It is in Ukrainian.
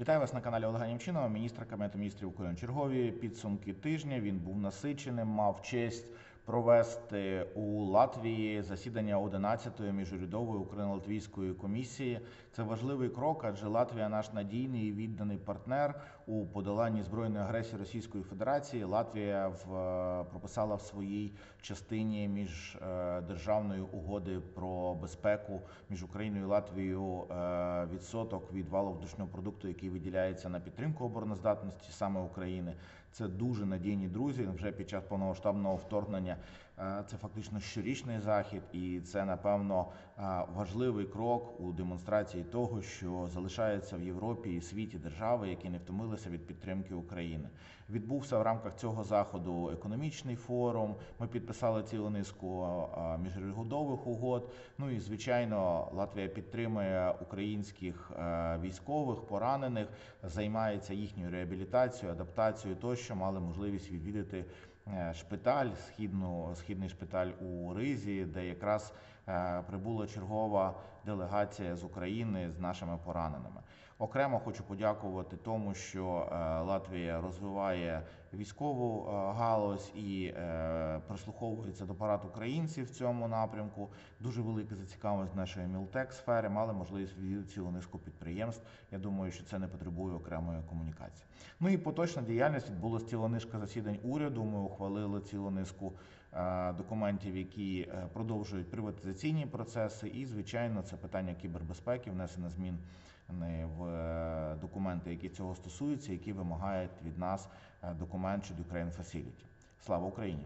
Вітаю вас на каналі Олега Німчинова, міністра Кабінету міністрів України. Чергові підсумки тижня. Він був насиченим, мав честь провести у Латвії засідання 11-ї міжурядової Україно-Латвійської комісії. Це важливий крок, адже Латвія наш надійний і відданий партнер у подоланні збройної агресії Російської Федерації. Латвія в, прописала в своїй частині між е, державної угоди про безпеку між Україною і Латвією е, відсоток від валового внутрішнього продукту, який виділяється на підтримку обороноздатності саме України. Це дуже надійні друзі. Вже під час повномасштабного вторгнення е, це фактично щорічний захід, і це напевно е, важливий крок у демонстрації того, що залишаються в Європі і світі держави, які не втомилися від підтримки України. Відбувся в рамках цього заходу економічний форум. Ми підписали цілу низку е, міжрегодових угод. Ну і звичайно, Латвія підтримує українських військових поранених, займається їхньою реабілітацією, адаптацією тощо мали можливість відвідати шпиталь, східну східний шпиталь у Ризі, де якраз е, прибула чергова делегація з України з нашими пораненими. Окремо хочу подякувати тому, що е, Латвія розвиває військову е, галузь і е, прислуховується до парад українців в цьому напрямку. Дуже велика зацікавленість нашої мілтек сфери. Мали можливість відвідати цілу низку підприємств. Я думаю, що це не потребує окремої комунікації. Ну і поточна діяльність відбулася ціла низка засідань уряду. Ми ухвалили цілу низку е, документів, які е, продовжують приватизаційні процеси. І, звичайно, це питання кібербезпеки, внесення змін не в е, документи, які цього стосуються, які вимагають від нас е, документ щодо Ukraine Facility. Слава Україні!